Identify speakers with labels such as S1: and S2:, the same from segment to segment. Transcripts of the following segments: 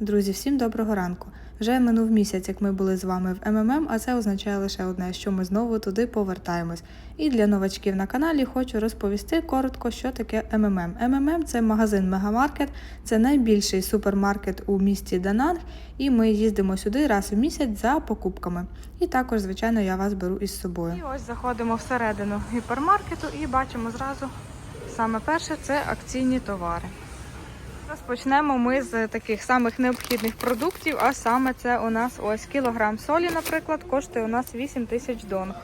S1: Друзі, всім доброго ранку. Вже минув місяць, як ми були з вами в МММ, а це означає лише одне, що ми знову туди повертаємось. І для новачків на каналі хочу розповісти коротко, що таке МММ. МММ – це магазин Мегамаркет, це найбільший супермаркет у місті Дананг, і ми їздимо сюди раз у місяць за покупками. І також, звичайно, я вас беру із собою. І ось заходимо всередину гіпермаркету і бачимо зразу саме перше це акційні товари. Розпочнемо ми з таких самих необхідних продуктів, а саме це у нас ось кілограм солі, наприклад, коштує у нас 8 тисяч донг.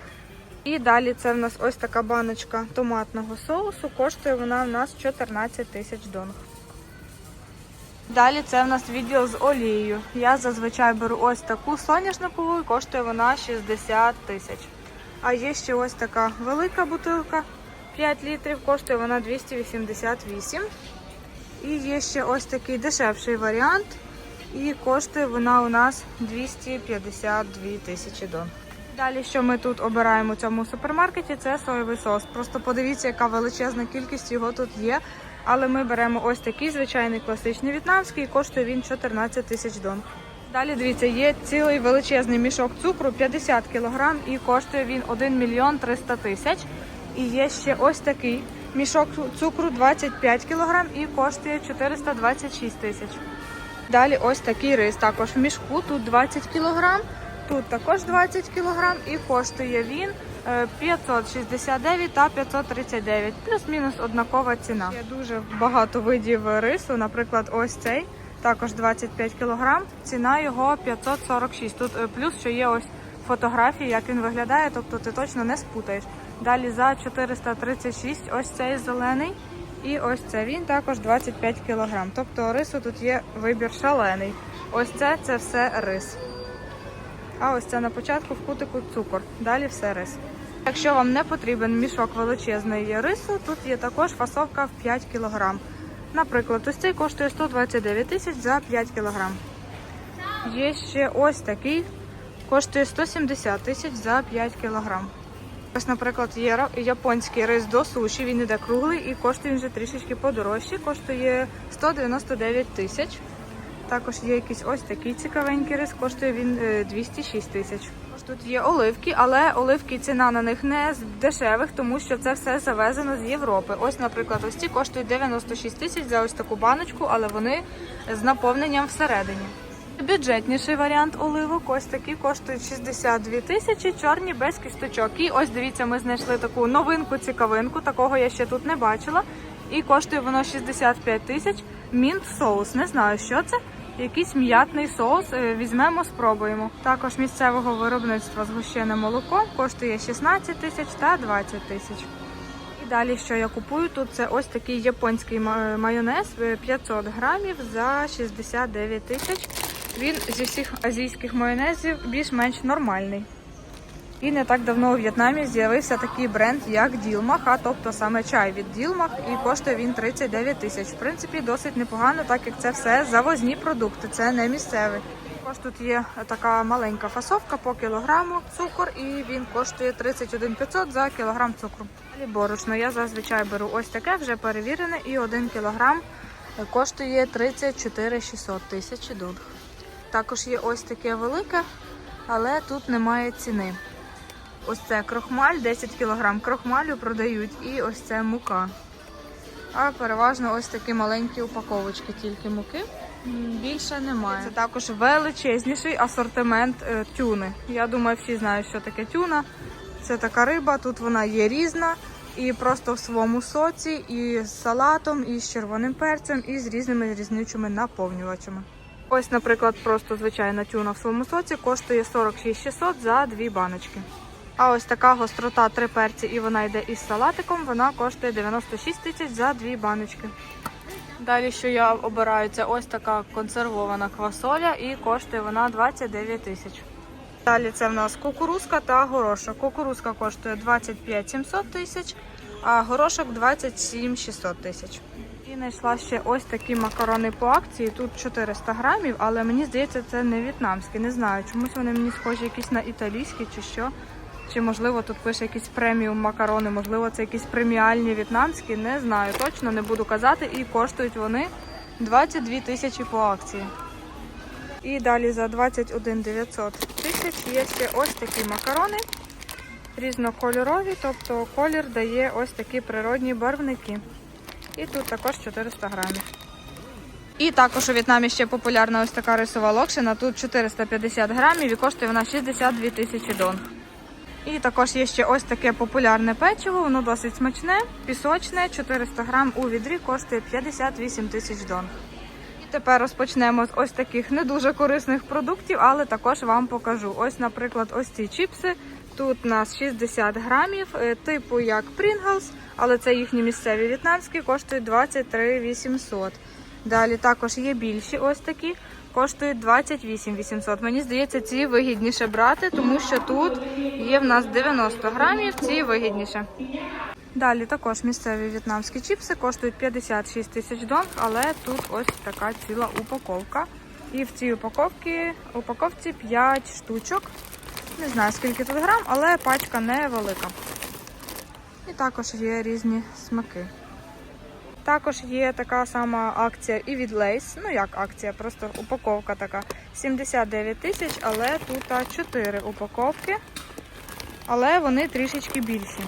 S1: І далі це в нас ось така баночка томатного соусу, коштує вона у нас 14 тисяч донг. Далі це в нас відділ з олією. Я зазвичай беру ось таку соняшникову, і коштує вона 60 тисяч. А є ще ось така велика бутилка 5 літрів, коштує вона 288. І є ще ось такий дешевший варіант. І коштує вона у нас 252 тисячі дон. Далі, що ми тут обираємо у цьому супермаркеті, це соєвий сос. Просто подивіться, яка величезна кількість його тут є. Але ми беремо ось такий звичайний класичний в'єтнамський, коштує він 14 тисяч дон. Далі дивіться, є цілий величезний мішок цукру 50 кг і коштує він 1 мільйон 300 тисяч. І є ще ось такий мішок цукру 25 кг і коштує 426 тисяч. Далі ось такий рис. Також в мішку тут 20 кг, тут також 20 кг і коштує він е, 569 та 539, плюс-мінус однакова ціна. Є дуже багато видів рису, наприклад, ось цей. Також 25 кг, ціна його 546. Тут е, плюс, що є ось фотографії, як він виглядає, тобто ти точно не спутаєш. Далі за 436 ось цей зелений. І ось це він також 25 кг. Тобто рису тут є вибір шалений. Ось це це все рис. А ось це на початку в кутику цукор. Далі все рис. Якщо вам не потрібен мішок величезний рису, тут є також фасовка в 5 кг. Наприклад, ось цей коштує 129 тисяч за 5 кг. Є ще ось такий, коштує 170 тисяч за 5 кг. Ось, наприклад, є японський рис до суші, він іде круглий і коштує він вже трішечки подорожче, коштує 199 тисяч. Також є якийсь ось такий цікавенький рис, коштує він е, 206 тисяч. Також Тут є оливки, але оливки ціна на них не з дешевих, тому що це все завезено з Європи. Ось, наприклад, ось ці коштують 96 тисяч за ось таку баночку, але вони з наповненням всередині. Бюджетніший варіант оливок, ось такі коштують 62 тисячі, чорні без кісточок. І ось дивіться, ми знайшли таку новинку цікавинку, такого я ще тут не бачила. І коштує воно 65 тисяч. Мінт соус. Не знаю, що це. Якийсь м'ятний соус. Е, Візьмемо, спробуємо. Також місцевого виробництва згущене молоко коштує 16 тисяч та 20 тисяч. І далі, що я купую, тут це ось такий японський майонез е, 500 грамів за 69 тисяч. Він зі всіх азійських майонезів більш-менш нормальний. І не так давно у В'єтнамі з'явився такий бренд, як Ділмах, а тобто саме чай від Ділмах, і коштує він 39 тисяч. В принципі, досить непогано, так як це все завозні продукти, це не місцеві. Також тут є така маленька фасовка по кілограму цукор, і він коштує 31 500 за кілограм цукру. Далі борошно я зазвичай беру ось таке, вже перевірене, і 1 кілограм коштує 34 600 тисячі донг. Також є ось таке велике, але тут немає ціни. Ось це крохмаль, 10 кг крохмалю продають, і ось це мука. А переважно ось такі маленькі упаковочки тільки муки. Більше немає. Це також величезніший асортимент е, тюни. Я думаю, всі знають, що таке тюна. Це така риба, тут вона є різна. І просто в своєму соці, і з салатом, і з червоним перцем, і з різними різничими наповнювачами. Ось, наприклад, просто звичайна тюна в своєму соці коштує 46 600 за дві баночки. А ось така гострота три перці, і вона йде із салатиком, вона коштує 96 тисяч за дві баночки. Далі, що я обираю, це ось така консервована квасоля і коштує вона 29 тисяч. Далі це в нас кукурузка та горошок. Кукурузка коштує 25 700 тисяч, а горошок 27 600 тисяч. І знайшла ще ось такі макарони по акції. Тут 400 грамів, але мені здається, це не в'єтнамські. Не знаю, чомусь вони мені схожі якісь на італійські чи що. Чи можливо тут пише якісь преміум макарони, можливо, це якісь преміальні в'єтнамські, не знаю точно, не буду казати. І коштують вони 22 тисячі по акції. І далі за 21 900 тисяч є ще ось такі макарони різнокольорові, тобто колір дає ось такі природні барвники. І тут також 400 грамів. І також у В'єтнамі ще популярна ось така рисова локшина. Тут 450 грамів і коштує вона 62 тисячі дон. І також є ще ось таке популярне печиво, воно досить смачне, пісочне, 400 грам у відрі коштує 58 тисяч дон. І тепер розпочнемо з ось таких не дуже корисних продуктів, але також вам покажу. Ось, наприклад, ось ці чіпси. Тут у нас 60 грамів, е, типу як Pringles, але це їхні місцеві в'єтнамські, коштують 23 800. Далі також є більші ось такі, коштують 28 800. Мені здається, ці вигідніше брати, тому що тут є в нас 90 грамів, ці вигідніше. Далі також місцеві в'єтнамські чіпси коштують 56 тисяч донг, але тут ось така ціла упаковка. І в цій упаковці, упаковці 5 штучок. Не знаю скільки тут грам, але пачка невелика. І також є різні смаки. Також є така сама акція і від Lays. Ну як акція, просто упаковка така. 79 тисяч, але тут 4 упаковки. Але вони трішечки більші.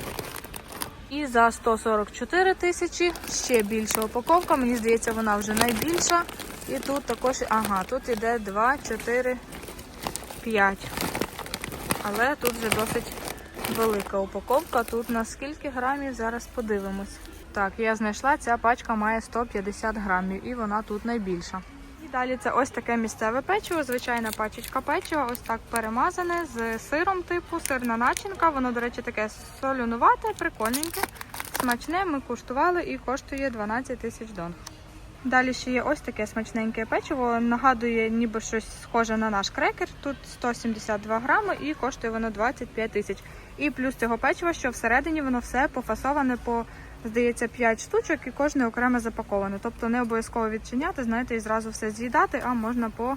S1: І за 144 тисячі ще більша упаковка. Мені здається, вона вже найбільша. І тут також, ага, тут іде 2, 4, 5. Але тут вже досить велика упаковка. Тут на скільки грамів, зараз подивимось. Так, я знайшла, ця пачка має 150 грамів і вона тут найбільша. І далі це ось таке місцеве печиво, звичайна пачечка печива, ось так перемазане з сиром типу, сирна начинка. Воно, до речі, таке солюнувате, прикольненьке, смачне. Ми куштували і коштує 12 тисяч донг. Далі ще є ось таке смачненьке печиво. Нагадує, ніби щось схоже на наш крекер. Тут 172 грами і коштує воно 25 тисяч. І плюс цього печива, що всередині воно все пофасоване по, здається, 5 штучок і кожне окремо запаковане. Тобто не обов'язково відчиняти, знаєте, і зразу все з'їдати, а можна по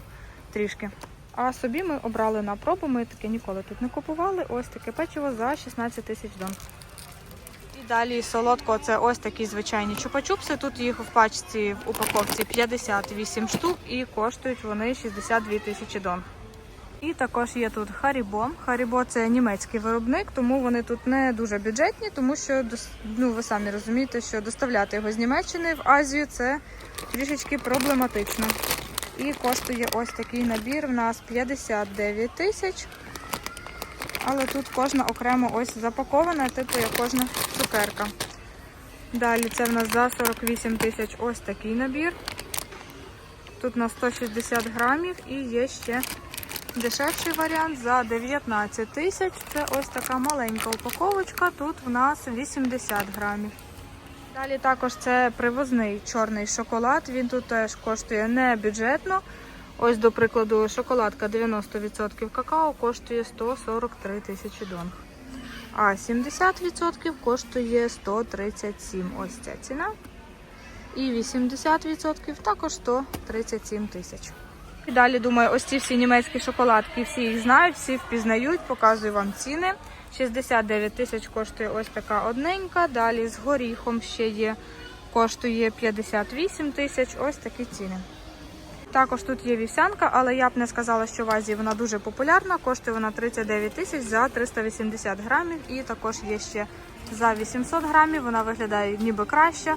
S1: трішки. А собі ми обрали на пробу, ми таке ніколи тут не купували. Ось таке печиво за 16 тисяч дон. Далі солодко це ось такі звичайні чупа-чупси. Тут їх в пачці в упаковці 58 штук і коштують вони 62 тисячі дон. І також є тут Харібо. Харібо це німецький виробник, тому вони тут не дуже бюджетні, тому що ну, ви самі розумієте, що доставляти його з Німеччини в Азію це трішечки проблематично. І коштує ось такий набір в нас 59 тисяч. Але тут кожна окремо ось запакована, типу як кожна цукерка. Далі це в нас за 48 тисяч ось такий набір. Тут на 160 грамів і є ще дешевший варіант за 19 тисяч. Це ось така маленька упаковочка. Тут в нас 80 грамів. Далі також це привозний чорний шоколад. Він тут теж коштує не бюджетно. Ось, до прикладу, шоколадка 90% какао коштує 143 тисячі донг. А 70% коштує 137. Ось ця ціна. І 80% також 137 тисяч. І далі, думаю, ось ці всі німецькі шоколадки, всі їх знають, всі впізнають, показую вам ціни. 69 тисяч коштує ось така одненька. Далі з горіхом ще є, коштує 58 тисяч. Ось такі ціни. Також тут є вівсянка, але я б не сказала, що в Азії вона дуже популярна. Коштує вона 39 тисяч за 380 грамів. І також є ще за 800 грамів. Вона виглядає ніби краще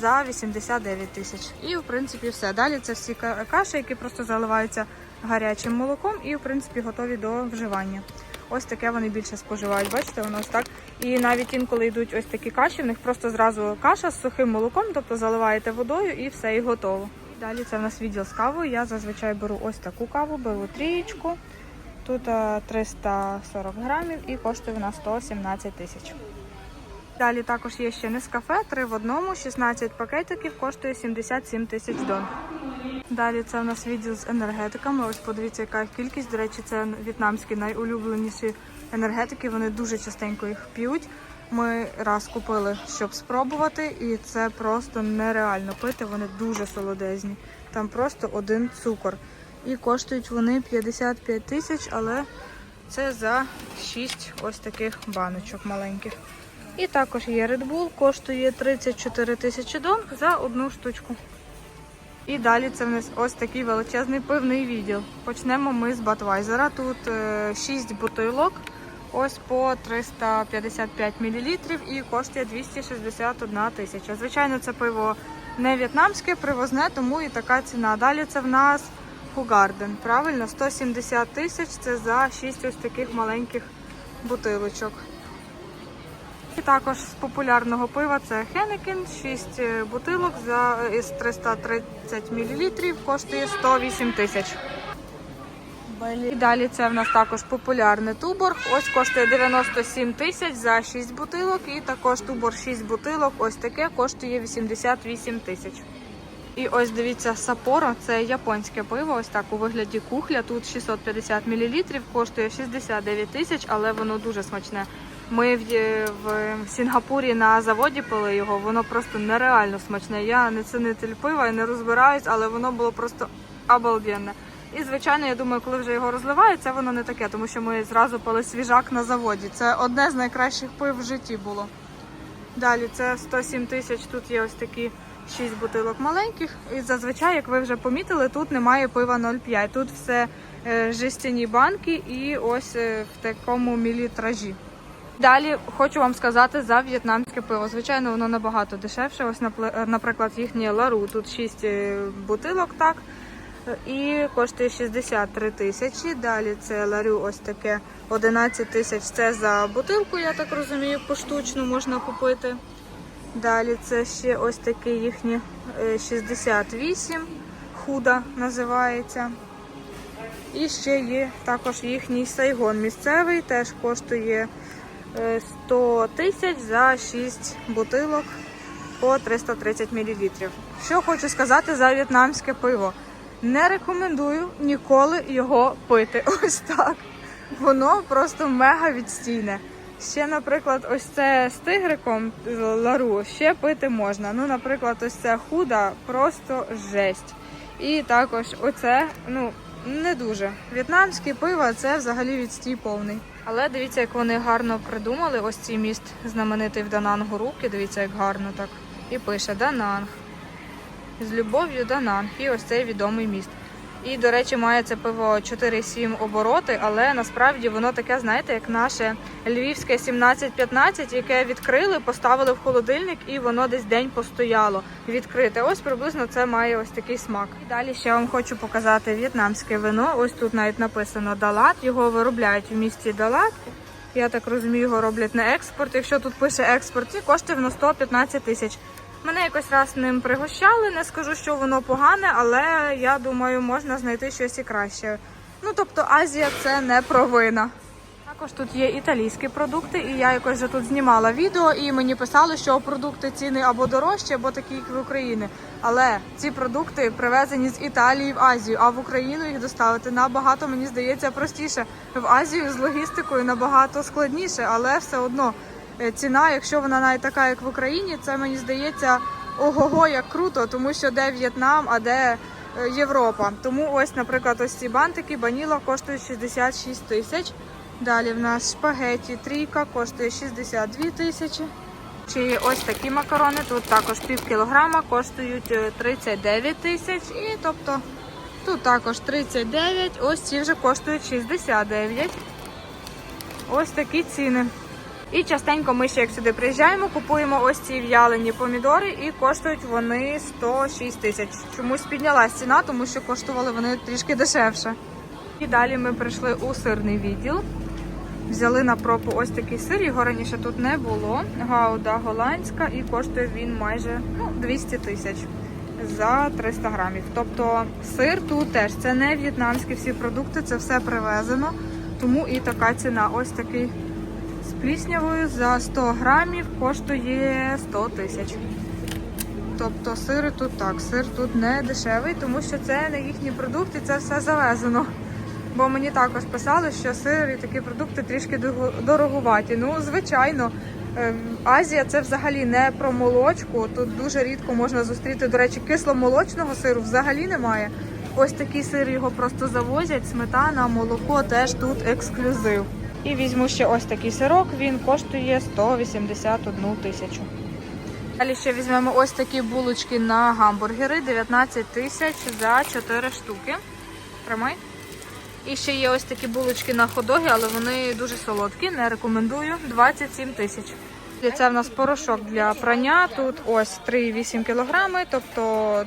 S1: за 89 тисяч. І в принципі все. Далі це всі каші, які просто заливаються гарячим молоком і в принципі готові до вживання. Ось таке вони більше споживають. Бачите, воно ось так. І навіть інколи йдуть ось такі каші, в них просто зразу каша з сухим молоком, тобто заливаєте водою і все, і готово. Далі це в нас відділ з кавою. Я зазвичай беру ось таку каву, беру трієчку. Тут е, 340 грамів і коштує вона 117 тисяч. Далі також є ще Нескафе, 3 в одному, 16 пакетиків, коштує 77 тисяч дон. Далі це у нас відділ з енергетиками. Ось подивіться, яка їх кількість. До речі, це в'єтнамські найулюбленіші енергетики. Вони дуже частенько їх п'ють. Ми раз купили, щоб спробувати, і це просто нереально пити. Вони дуже солодезні. Там просто один цукор. І коштують вони 55 тисяч, але це за 6 ось таких баночок маленьких. І також є Red Bull, коштує 34 тисячі донг за одну штучку. І далі це в нас ось такий величезний пивний відділ. Почнемо ми з Батвайзера. Тут 6 бутилок, ось по 355 мл і коштує 261 тисяча. Звичайно, це пиво не в'єтнамське, привозне, тому і така ціна. Далі це в нас Хугарден. Правильно, 170 тисяч це за 6 ось таких маленьких бутилочок. І також з популярного пива це Хенекен, 6 бутилок за із 330 мл, коштує 108 тисяч. І далі це в нас також популярний тубор. Ось коштує 97 тисяч за 6 бутилок. І також тубор 6 бутилок. Ось таке коштує 88 тисяч. І ось дивіться, Сапоро це японське пиво, ось так у вигляді кухля. Тут 650 мл, коштує 69 тисяч, але воно дуже смачне. Ми в, в Сінгапурі на заводі пили його, воно просто нереально смачне. Я не цінитель пива і не розбираюсь, але воно було просто обалденне. І звичайно, я думаю, коли вже його розливають, це воно не таке, тому що ми зразу пили свіжак на заводі. Це одне з найкращих пив в житті було. Далі це 107 тисяч. Тут є ось такі 6 бутилок маленьких. І зазвичай, як ви вже помітили, тут немає пива 0,5. Тут все е, жестяні банки і ось е, в такому мілітражі. Далі хочу вам сказати за в'єтнамське пиво. Звичайно, воно набагато дешевше. Ось, е, наприклад, їхнє лару. Тут 6 бутилок, так. Е, І коштує 63 тисячі. Далі це ларю ось таке 11 тисяч. Це за бутилку, я так розумію, поштучну можна купити. Далі це ще ось такий їхній е, 68, худа називається. І ще є також їхній сайгон місцевий, теж коштує е, 100 тисяч за 6 бутилок по 330 мл. Що хочу сказати за в'єтнамське пиво. Не рекомендую ніколи його пити. Ось так. Воно просто мега відстійне. Ще, наприклад, ось це з тигриком лару ще пити можна. Ну, наприклад, ось це худа просто жесть. І також оце, ну, не дуже. В'єтнамське пиво це взагалі відстій повний. Але дивіться, як вони гарно придумали. Ось цей міст знаменитий в Данангу руки. Дивіться, як гарно так. І пише Дананг. З любов'ю Дананг. І ось цей відомий міст. І, до речі, має це пиво 4,7 обороти, але насправді воно таке, знаєте, як наше львівське 17-15, яке відкрили, поставили в холодильник і воно десь день постояло відкрите. Ось приблизно це має ось такий смак. І далі ще вам хочу показати в'єтнамське вино. Ось тут навіть написано Далат. Його виробляють в місті Далат. Я так розумію, його роблять на експорт. Якщо тут пише експорт, і коштує воно 115 тисяч. Мене якось раз ним пригощали. Не скажу, що воно погане, але я думаю, можна знайти щось і краще. Ну тобто Азія це не провина. Також тут є італійські продукти, і я якось вже тут знімала відео, і мені писали, що продукти ціни або дорожчі, або такі, як в Україні. Але ці продукти привезені з Італії в Азію, а в Україну їх доставити набагато, мені здається, простіше. В Азію з логістикою набагато складніше, але все одно ціна, якщо вона навіть така, як в Україні, це мені здається ого-го, як круто, тому що де В'єтнам, а де е, Європа. Тому ось, наприклад, ось ці бантики баніла коштують 66 тисяч. Далі в нас шпагеті трійка коштує 62 тисячі. Чи ось такі макарони, тут також пів кілограма коштують е, 39 тисяч. І тобто тут також 39, ось ці вже коштують 69. Ось такі ціни. І частенько ми ще як сюди приїжджаємо, купуємо ось ці в'ялені помідори і коштують вони 106 тисяч. Чомусь піднялась ціна, тому що коштували вони трішки дешевше. І далі ми прийшли у сирний відділ. Взяли на пробу ось такий сир, його раніше тут не було. Гауда голландська і коштує він майже ну, 200 тисяч за 300 грамів. Тобто сир тут теж це не в'єтнамські всі продукти, це все привезено. Тому і така ціна. Ось такий з пліснявою за 100 грамів коштує 100 тисяч. Тобто сири тут так, сир тут не дешевий, тому що це не їхні продукти, це все завезено. Бо мені також писали, що сир і такі продукти трішки дороговаті. Ну, звичайно, Ем, Азія це взагалі не про молочку. Тут дуже рідко можна зустріти. До речі, кисломолочного сиру взагалі немає. Ось такий сир його просто завозять. Сметана, молоко теж тут ексклюзив. І візьму ще ось такий сирок. Він коштує 181 тисячу. Далі ще візьмемо ось такі булочки на гамбургери 19 тисяч за 4 штуки. Тримай. І ще є ось такі булочки на ходоги, але вони дуже солодкі, не рекомендую. 27 тисяч. Це в нас порошок для прання. Тут ось 3,8 кг, тобто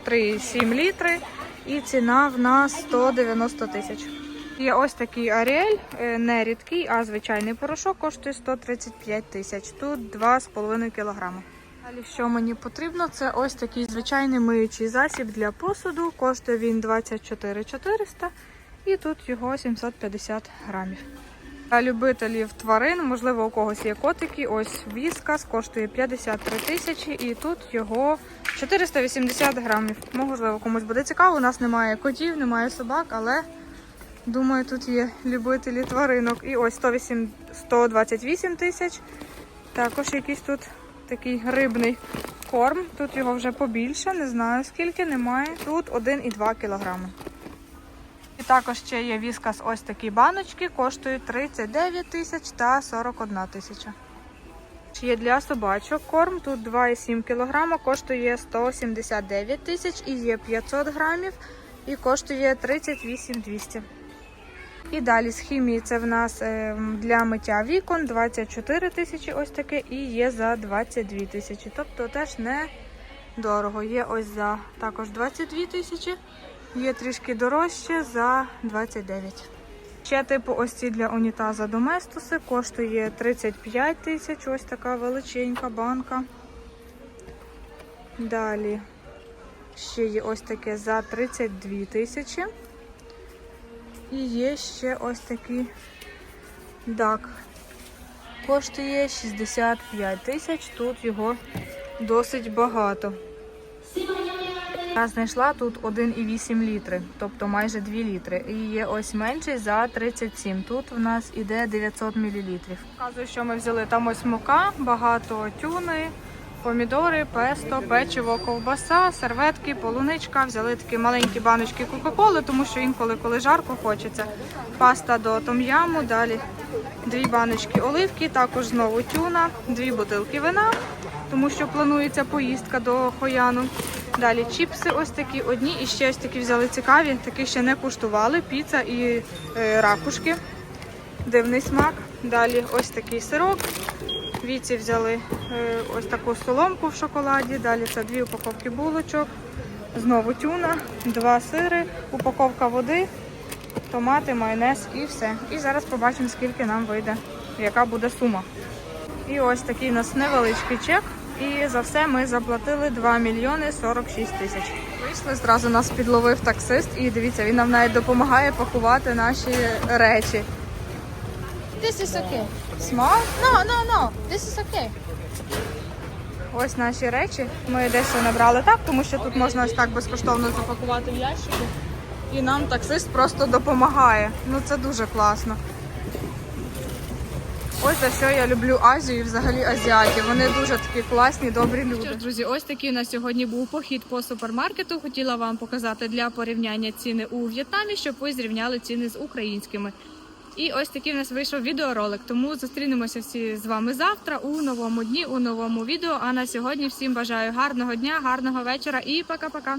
S1: 3,7 літри. І ціна в нас 190 тисяч. Є ось такий Аріель, е, не рідкий, а звичайний порошок коштує 135 тисяч. Тут 2,5 кг. Далі, що мені потрібно, це ось такий звичайний миючий засіб для посуду. Коштує він 24 400 і тут його 750 грамів. Для любителів тварин, можливо, у когось є котики. Ось віскас коштує 53 тисячі і тут його 480 грамів. Можливо, комусь буде цікаво. У нас немає котів, немає собак, але думаю, тут є любителі тваринок. І ось 108, 128 тисяч. Також якийсь тут такий рибний корм. Тут його вже побільше, не знаю скільки, немає. Тут 1,2 кілограми. І також ще є віскас ось такі баночки, коштують 39 тисяч та 41 тисяча. Є для собачок корм, тут 2,7 кг, коштує 179 тисяч і є 500 грамів і коштує 38 200. І далі з хімії це в нас е, для миття вікон 24 тисячі ось таке і є за 22 тисячі. Тобто теж не дорого. Є ось за також 22 тисячі. Є трішки дорожче за 29. Ще типу ось ці для унітаза Доместуси коштує 35 тисяч. Ось така величенька банка. Далі ще є ось таке за 32 тисячі. І є ще ось такий дак. Коштує 65 тисяч. Тут його досить багато. Я знайшла тут 1,8 літри, тобто майже 2 літри. І є ось менший за 37. Тут в нас іде 900 мл. Показую, що ми взяли. Там ось мука, багато тюни, помідори, песто, печиво, ковбаса, серветки, полуничка. Взяли такі маленькі баночки Кока-Коли, тому що інколи, коли жарко хочеться. Паста до том'яму, далі дві баночки оливки, також знову тюна, дві бутилки вина, тому що планується поїздка до Хояну. Далі чіпси ось такі одні і ще ось такі взяли цікаві, такі ще не куштували. Піца і е, ракушки. Дивний смак. Далі ось такий сирок. Віці взяли е, ось таку соломку в шоколаді. Далі це дві упаковки булочок. Знову тюна, два сири, упаковка води, томати, майонез і все. І зараз побачимо, скільки нам вийде, яка буде сума. І ось такий у нас невеличкий чек. І за все ми заплатили 2 мільйони 46 тисяч. Вийшли, зразу нас підловив таксист, і дивіться, він нам навіть допомагає пакувати наші речі.
S2: This is okay.
S1: Смак?
S2: No, no, no. This is okay.
S1: Ось наші речі. Ми дещо набрали так, тому що тут можна ось так безкоштовно запакувати в ящики. І нам таксист просто допомагає. Ну це дуже класно. Ось за що я люблю Азію і взагалі азіатів. Вони дуже такі класні, добрі люди. Що, друзі, ось такий у нас сьогодні був похід по супермаркету. Хотіла вам показати для порівняння ціни у В'єтнамі, щоб ви зрівняли ціни з українськими. І ось такий в нас вийшов відеоролик. Тому зустрінемося всі з вами завтра у новому дні, у новому відео. А на сьогодні всім бажаю гарного дня, гарного вечора і пока-пока.